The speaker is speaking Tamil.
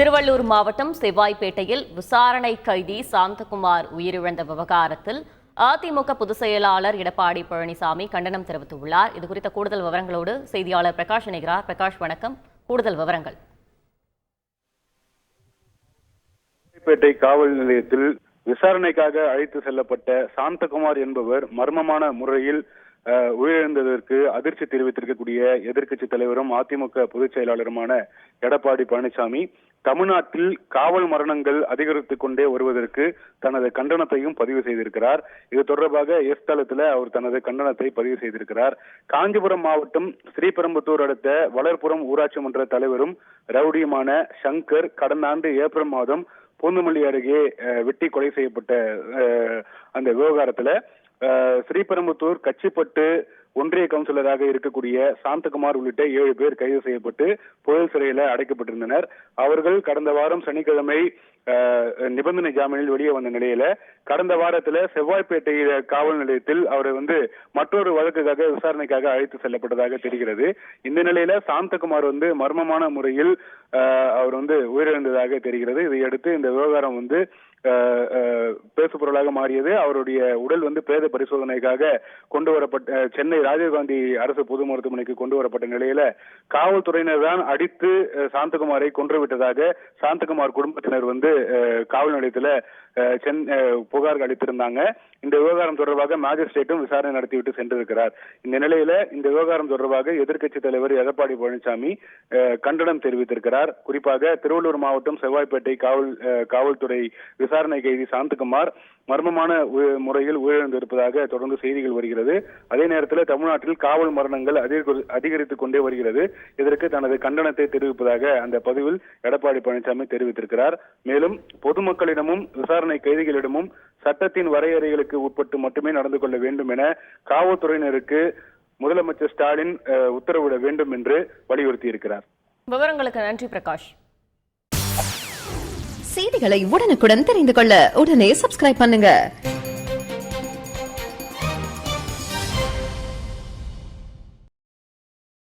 திருவள்ளூர் மாவட்டம் செவ்வாய்ப்பேட்டையில் விசாரணை கைதி சாந்தகுமார் உயிரிழந்த விவகாரத்தில் அதிமுக பொதுச் செயலாளர் எடப்பாடி பழனிசாமி கண்டனம் தெரிவித்துள்ளார். இது குறித்த கூடுதல் விவரங்களோடு செய்தியாளர் பிரகாஷ் இணைகிறார். பிரகாஷ் வணக்கம். கூடுதல் விவரங்கள். பேட்டை காவல் நிலையத்தில் விசாரணைக்காக அழைத்து செல்லப்பட்ட சாந்தகுமார் என்பவர் மர்மமான முறையில் உயிரிழந்ததற்கு அதிர்ச்சி தெரிவித்திருக்கக்கூடிய எதிர்க்கட்சி தலைவரும் அதிமுக பொதுச் செயலாளருமான எடப்பாடி பழனிசாமி தமிழ்நாட்டில் காவல் மரணங்கள் அதிகரித்துக் கொண்டே வருவதற்கு தனது கண்டனத்தையும் பதிவு செய்திருக்கிறார். இது தொடர்பாக எஸ் தளத்துல அவர் தனது கண்டனத்தை பதிவு செய்திருக்கிறார். காஞ்சிபுரம் மாவட்டம் ஸ்ரீபெரும்புத்தூர் அடுத்த வளர்ப்புறம் ஊராட்சி மன்ற தலைவரும் ரவுடியுமான சங்கர் கடந்த ஆண்டு ஏப்ரல் மாதம் பூந்தமல்லி அருகே வெட்டி கொலை செய்யப்பட்ட அந்த விவகாரத்துல ஸ்ரீபெரும்புத்தூர் கச்சிப்பட்டு ஒன்றிய கவுன்சிலராக இருக்கக்கூடிய சாந்தகுமார் உள்ளிட்ட ஏழு பேர் கைது செய்யப்பட்டு புழல் சிறையில அடைக்கப்பட்டிருந்தனர். அவர்கள் கடந்த வாரம் சனிக்கிழமை நிபந்தனை ஜாமீனில் வெளியே வந்த நிலையில கடந்த வாரத்துல செவ்வாய்ப்பேட்டை காவல் நிலையத்தில் அவரை வந்து மற்றொரு வழக்குக்காக விசாரணைக்காக அழைத்து செல்லப்பட்டதாக தெரிகிறது. இந்த நிலையில சாந்தகுமார் வந்து மர்மமான முறையில் அவர் வந்து உயிரிழந்ததாக தெரிகிறது. இதையடுத்து இந்த விவகாரம் வந்து அஹ், அஹ், பேசுபொருளாக மாறியது. அவருடைய உடல் வந்து பிரேத பரிசோதனைக்காக கொண்டு வரப்பட்ட சென்னை ராஜீவ்காந்தி அரசு பொது மருத்துவமனைக்கு கொண்டு வரப்பட்ட நிலையில காவல்துறையினர் தான் அடித்து சாந்தகுமாரை கொன்றுவிட்டதாக சாந்தகுமார் குடும்பத்தினர் வந்து வந்து காவல் நிலையத்தில் சென் புகார் அளித்திருந்தாங்க. இந்த விவகாரம் தொடர்பாக மேஜிஸ்ட்ரேட்டும் விசாரணை நடத்திவிட்டு சென்றிருக்கிறார். இந்த நிலையில இந்த விவகாரம் தொடர்பாக எதிர்க்கட்சித் தலைவர் எடப்பாடி பழனிசாமி கண்டனம் தெரிவித்திருக்கிறார். குறிப்பாக திருவள்ளூர் மாவட்டம் செவ்வாய்ப்பேட்டை காவல் காவல்துறை விசாரணை கைதி சாந்தகுமார் மர்மமான முறையில் உயிரிழந்திருப்பதாக தொடர்ந்து செய்திகள் வருகிறது. அதே நேரத்தில் தமிழ்நாட்டில் காவல் மரணங்கள் அதிகரித்துக் கொண்டே வருகிறது. இதற்கு தனது கண்டனத்தை தெரிவிப்பதாக அந்த பதிவில் எடப்பாடி பழனிசாமி தெரிவித்திருக்கிறார். மேலும் பொதுமக்களிடமும் விசாரணை கைதிகளிடமும் சட்டத்தின் வரையறைகளுக்கு உட்பட்டு மட்டுமே நடந்து கொள்ள வேண்டும் என காவல்துறையினருக்கு முதலமைச்சர் ஸ்டாலின் உத்தரவிட வேண்டும் என்று வலியுறுத்தியிருக்கிறார். விவரங்களுக்கு நன்றி பிரகாஷ். செய்திகளை உடனுக்குடன் தெரிந்து கொள்ள உடனே சப்ஸ்கிரைப் பண்ணுங்க.